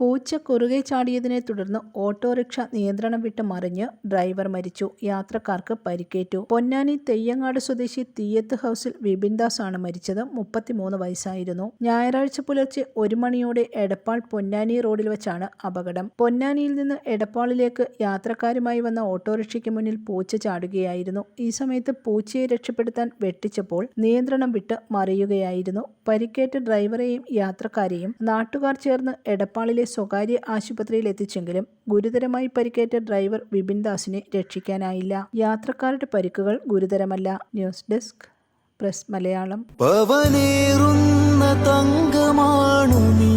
പൂച്ച കുറുകെ ചാടിയതിനെ തുടർന്ന് ഓട്ടോറിക്ഷ നിയന്ത്രണം വിട്ട് മറിഞ്ഞ് ഡ്രൈവർ മരിച്ചു. യാത്രക്കാർക്ക് പരിക്കേറ്റു. പൊന്നാനി തെയ്യങ്ങാട് സ്വദേശി തീയത്ത് ഹൗസിൽ വിപിൻദാസ് ആണ് മരിച്ചത്. മുപ്പത്തിമൂന്ന് വയസ്സായിരുന്നു. ഞായറാഴ്ച പുലർച്ചെ ഒരു മണിയോടെ എടപ്പാൾ പൊന്നാനി റോഡിൽ വെച്ചാണ് അപകടം. പൊന്നാനിയിൽ നിന്ന് എടപ്പാളിലേക്ക് യാത്രക്കാരുമായി വന്ന ഓട്ടോറിക്ഷയ്ക്ക് മുന്നിൽ പൂച്ച ചാടുകയായിരുന്നു. ഈ സമയത്ത് പൂച്ചയെ രക്ഷപ്പെടുത്താൻ വെട്ടിച്ചപ്പോൾ നിയന്ത്രണം വിട്ട് മറിയുകയായിരുന്നു. പരിക്കേറ്റ ഡ്രൈവറെയും യാത്രക്കാരെയും നാട്ടുകാർ ചേർന്ന് എടപ്പാളിലെ സ്വകാര്യ ആശുപത്രിയിൽ എത്തിച്ചെങ്കിലും ഗുരുതരമായി പരിക്കേറ്റ ഡ്രൈവർ വിപിൻ ദാസിനെ രക്ഷിക്കാനായില്ല. യാത്രക്കാരുടെ പരിക്കുകൾ ഗുരുതരമല്ല. News desk press Malayalam. തങ്കമാണു നീ.